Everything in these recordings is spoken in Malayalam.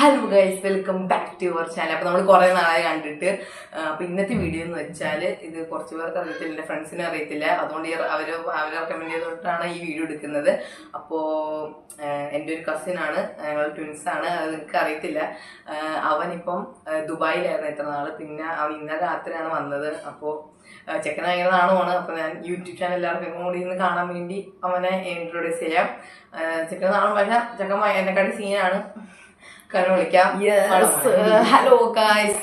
Hello guys welcome back to your channel അപ്പോൾ നമ്മൾ കുറേ നാളായി കണ്ടിട്ട് അപ്പോൾ ഇന്നത്തെ വീഡിയോ എന്ന് വെച്ചാൽ ഇത് കുറച്ച് പേർക്ക് അറിയത്തില്ല എന്റെ ഫ്രണ്ട്സിനും അറിയത്തില്ല. അതുകൊണ്ട് അവർ അവർ റെക്കമെൻഡ് ചെയ്തിട്ടാണ് ഈ വീഡിയോ എടുക്കുന്നത്. അപ്പോൾ എന്റെ ഒരു കസിനാണ് ഞങ്ങൾ ട്വിൻസാണ് അത് നിങ്ങൾക്ക് അറിയത്തില്ല. അവനിപ്പം ദുബായിലായിരുന്നു ഇത്ര നാൾ പിന്നെ അവൻ ഇന്നലെ രാത്രിയാണ് വന്നത്. അപ്പോൾ ചെക്കൻ ഭയങ്കര അപ്പോൾ ഞാൻ യൂട്യൂബ് ചാനൽ എല്ലാവർക്കും കൂടി ഇന്ന് കാണാൻ വേണ്ടി അവനെ ഇൻട്രൊഡ്യൂസ് ചെയ്യാം. ചെക്കൻ നാണം പക്ഷേ ചെക്കൻ എന്നെക്കാട്ടി സീനാണ് വിളിക്കാം ഹലോ ഗായ്സ്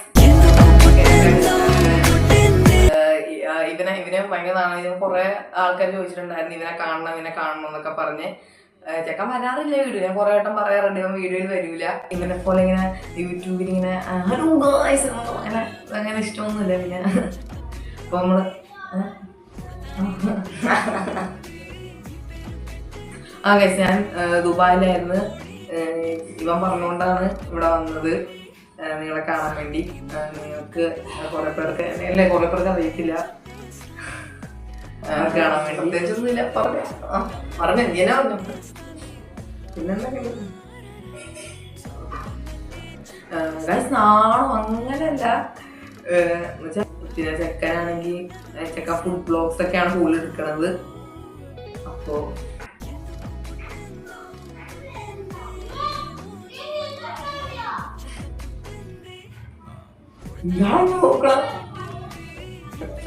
ഇവനെ ഇവനെ ഭയങ്കര നാളെ കുറെ ആൾക്കാർ ചോദിച്ചിട്ടുണ്ടായിരുന്നു ഇവനെ കാണണം ഇവനെ കാണണം എന്നൊക്കെ പറഞ്ഞ്. ചെക്കൻ വരാറില്ല വീഡിയോ ഞാൻ കുറെ വട്ടം പറയാറുണ്ട് ഇവൻ വീഡിയോയിൽ വരൂല. ഇവനെ പോലെ ഇങ്ങനെ യൂട്യൂബിൽ ഇങ്ങനെ ഹലോ ഗായ്സ് അങ്ങനെ അങ്ങനെ ഇഷ്ടമൊന്നുമില്ല പിന്നെ. അപ്പൊ നമ്മൾ ആ. ഗൈസ് ഞാൻ ദുബായിലായിരുന്നു. ഇവൻ പറഞ്ഞുകൊണ്ടാണ് ഇവിടെ വന്നത്. നിങ്ങളെ കാണാൻ വേണ്ടി. നിങ്ങൾക്ക് കുറെ പേർക്ക് അല്ലേ കുറെ പേർക്ക് അറിയത്തില്ല. കാണാൻ വേണ്ടി. പ്രത്യേകിച്ചൊന്നുമില്ല. പറഞ്ഞു. പറഞ്ഞു. ഇങ്ങനെ പറഞ്ഞു. പിന്നെന്താ നാണോ അങ്ങനല്ല. പിന്നെ ചെക്കനാണെങ്കിൽ ചെക്ക ഫുഡ് ബ്ലോഗ്സ് ഒക്കെയാണ് കൂടുതൽ എടുക്കണത്. അപ്പോ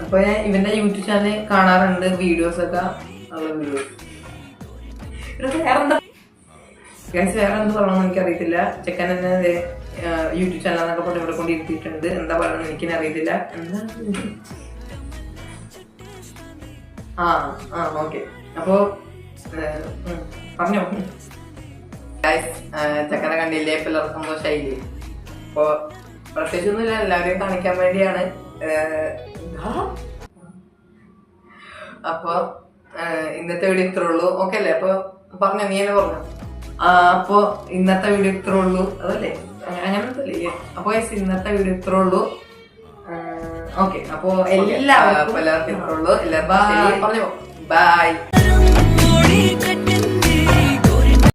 അപ്പൊ ഞാൻ ഇവന്റെ യൂട്യൂബ് ചാനൽ കാണാറുണ്ട് വീഡിയോസ് ഒക്കെ. വേറെ എന്ത്? പറയണമെന്ന് എനിക്കറിയത്തില്ല. ചെക്കൻ എന്നെ യൂട്യൂബ് ചാനൽ എന്നൊക്കെ പറഞ്ഞ് ഇവിടെ കൊണ്ട് ഇരുത്തിയിട്ടുണ്ട് എന്താ പറയണമെന്ന് എനിക്ക് അറിയത്തില്ല എന്താ ആ ആ ഓക്കെ അപ്പോ പറഞ്ഞോ. ചെക്കനെ കണ്ടില്ലേ? പിള്ളേർ സന്തോഷമായില്ലേ അപ്പോ പ്രത്യേകിച്ചൊന്നുമില്ല എല്ലാവരെയും കാണിക്കാൻ വേണ്ടിയാണ്. അപ്പോൾ ഇന്നത്തെ വീഡിയോ ഇത്രേ ഉള്ളൂ. ഓക്കെ അല്ലേ? അപ്പൊ പറഞ്ഞു നീ തന്നെ പറഞ്ഞു. ആ, അപ്പൊ ഇന്നത്തെ വീഡിയോ ഇത്രേ ഉള്ളൂ. അതല്ലേ? അങ്ങനെ- അങ്ങനത്തെ അല്ലേ അപ്പൊ guys, ഇന്നത്തെ വീഡിയോ ഇത്രേ ഉള്ളൂ. ഓക്കെ അപ്പൊ എല്ലാവർക്കും എല്ലാവർക്കും ഇത്രേ ഉള്ളൂ. എല്ലാവർക്കും പറഞ്ഞു. ബൈ